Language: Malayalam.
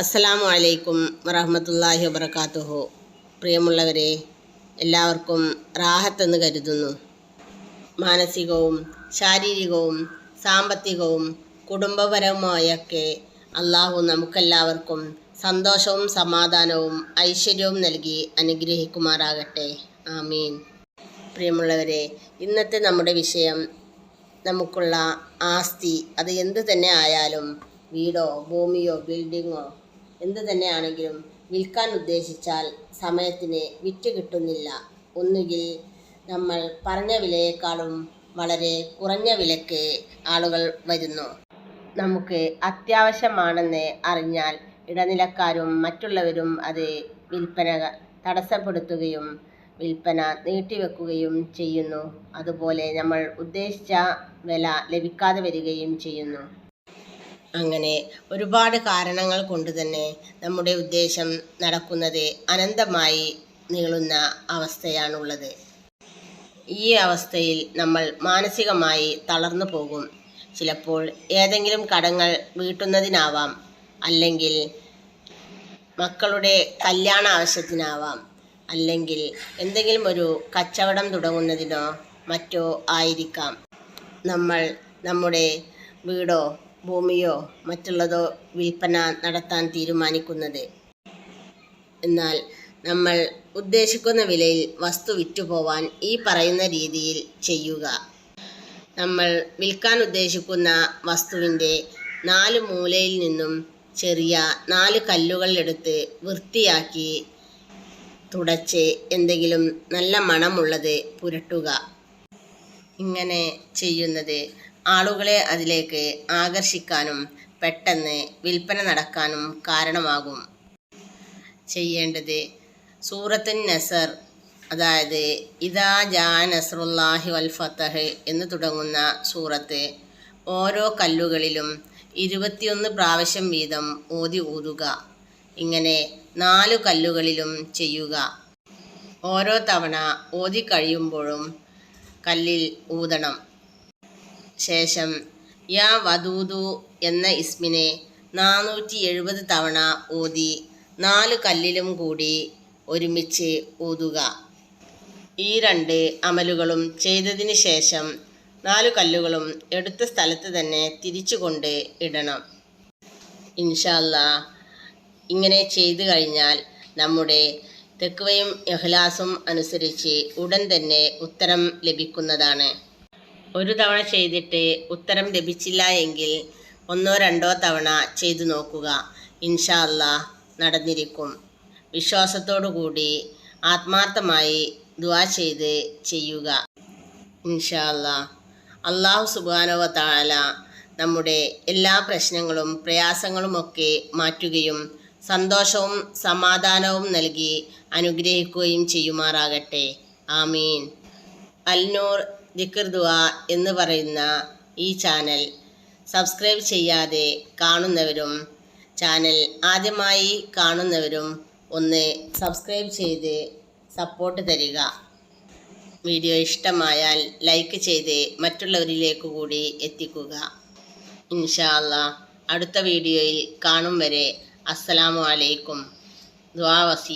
അസ്സലാമു അലൈക്കും വറഹമത്തല്ലാഹി വബർക്കാത്തുഹു പ്രിയമുള്ളവരെ എല്ലാവർക്കും റാഹത്തെന്ന് കരുതുന്നു. മാനസികവും ശാരീരികവും സാമ്പത്തികവും കുടുംബപരവുമായൊക്കെ അള്ളാഹു നമുക്കെല്ലാവർക്കും സന്തോഷവും സമാധാനവും ഐശ്വര്യവും നൽകി അനുഗ്രഹിക്കുമാറാകട്ടെ. ആമീൻ. പ്രിയമുള്ളവരെ ഇന്നത്തെ നമ്മുടെ വിഷയം നമുക്കുള്ള ആസ്തി അത് എന്ത് തന്നെ ആയാലും വീടോ ഭൂമിയോ ബിൽഡിങ്ങോ എന്ത് തന്നെയാണെങ്കിലും വിൽക്കാൻ ഉദ്ദേശിച്ചാൽ സമയത്തിന് വിറ്റ് കിട്ടുന്നില്ല. ഒന്നുകിൽ നമ്മൾ പറഞ്ഞ വിലയേക്കാളും വളരെ കുറഞ്ഞ വിലക്ക് ആളുകൾ വരുന്നു. നമുക്ക് അത്യാവശ്യമാണെന്ന് അറിഞ്ഞാൽ ഇടനിലക്കാരും മറ്റുള്ളവരും അത് വിൽപ്പന തടസ്സപ്പെടുത്തുകയും വിൽപ്പന നീട്ടിവെക്കുകയും ചെയ്യുന്നു. അതുപോലെ നമ്മൾ ഉദ്ദേശിച്ച വില ലഭിക്കാതെ വരികയും ചെയ്യുന്നു. അങ്ങനെ ഒരുപാട് കാരണങ്ങൾ കൊണ്ട് തന്നെ നമ്മുടെ ഉദ്ദേശം നടക്കുന്നത് അനന്തമായി നീളുന്ന അവസ്ഥയാണുള്ളത്. ഈ അവസ്ഥയിൽ നമ്മൾ മാനസികമായി തളർന്നു പോകും. ചിലപ്പോൾ ഏതെങ്കിലും കടങ്ങൾ വീട്ടുന്നതിനാവാം. അല്ലെങ്കിൽ മക്കളുടെ കല്യാണ ആവശ്യത്തിനാവാം. അല്ലെങ്കിൽ എന്തെങ്കിലും ഒരു കച്ചവടം തുടങ്ങുന്നതിനോ മറ്റോ ആയിരിക്കാം. നമ്മൾ നമ്മുടെ വീടോ ഭൂമിയോ മറ്റുള്ളതോ വിൽപ്പന നടത്താൻ തീരുമാനിക്കുന്നത്. എന്നാൽ നമ്മൾ ഉദ്ദേശിക്കുന്ന വിലയിൽ വസ്തു വിറ്റുപോവാൻ ഈ പറയുന്ന രീതിയിൽ ചെയ്യുക. നമ്മൾ വിൽക്കാൻ ഉദ്ദേശിക്കുന്ന വസ്തുവിന്റെ നാല് മൂലയിൽ നിന്നും ചെറിയ നാല് കല്ലുകൾ എടുത്ത് വൃത്തിയാക്കി തുടച്ച് എന്തെങ്കിലും നല്ല മണമുള്ളത് പുരട്ടുക. ഇങ്ങനെ ചെയ്യുന്നത് ആളുകളെ അതിലേക്ക് ആകർഷിക്കാനും പെട്ടെന്ന് വിൽപ്പന നടക്കാനും കാരണമാകും. ചെയ്യേണ്ടത് സൂറത്തുൻ നസർ അതായത് ഇതാ ജാ നസറുല്ലാഹി വൽ ഫത്തഹ് എന്ന് തുടങ്ങുന്ന സൂറത്ത് ഓരോ കല്ലുകളിലും ഇരുപത്തിയൊന്ന് പ്രാവശ്യം വീതം ഓതി ഊതുക. ഇങ്ങനെ നാലു കല്ലുകളിലും ചെയ്യുക. ഓരോ തവണ ഓതി കഴിയുമ്പോഴും കല്ലിൽ ഊതണം. ശേഷം യാ വദൂദു എന്ന ഇസ്മിനെ നാനൂറ്റി എഴുപത് തവണ ഊതി നാല് കല്ലിലും കൂടി ഒരുമിച്ച് ഊതുക. ഈ രണ്ട് അമലുകളും ചെയ്തതിന് ശേഷം നാല് കല്ലുകളും എടുത്ത സ്ഥലത്ത് തന്നെ തിരിച്ചുകൊണ്ട് ഇടണം. ഇൻഷല്ല ഇങ്ങനെ ചെയ്തു കഴിഞ്ഞാൽ നമ്മുടെ തെക്കുവയും എഹ്ലാസും അനുസരിച്ച് ഉടൻ തന്നെ ഉത്തരം ലഭിക്കുന്നതാണ്. ഒരു തവണ ചെയ്തിട്ട് ഉത്തരം ലഭിച്ചില്ല എങ്കിൽ ഒന്നോ രണ്ടോ തവണ ചെയ്തു നോക്കുക. ഇൻഷാല്ല നടന്നിരിക്കും. വിശ്വാസത്തോടു കൂടി ആത്മാർത്ഥമായി ദുവാ ചെയ്ത് ചെയ്യുക. ഇൻഷാല്ല അള്ളാഹു സുബാനവ താല നമ്മുടെ എല്ലാ പ്രശ്നങ്ങളും പ്രയാസങ്ങളുമൊക്കെ മാറ്റുകയും സന്തോഷവും സമാധാനവും നൽകി അനുഗ്രഹിക്കുകയും ചെയ്യുമാറാകട്ടെ. ആമീൻ. അൽനൂർ ദിക്കർ ദുആ എന്ന് പറയുന്ന ഈ ചാനൽ സബ്സ്ക്രൈബ് ചെയ്യാതെ കാണുന്നവരും ചാനൽ ആദ്യമായി കാണുന്നവരും ഒന്ന് സബ്സ്ക്രൈബ് ചെയ്ത് സപ്പോർട്ട് തരിക. വീഡിയോ ഇഷ്ടമായാൽ ലൈക്ക് ചെയ്ത് മറ്റുള്ളവരിലേക്ക് കൂടി എത്തിക്കുക. ഇൻഷാല്ല അടുത്ത വീഡിയോയിൽ കാണും വരെ. അസ്സലാമു അലൈക്കും. ദ്വാവസി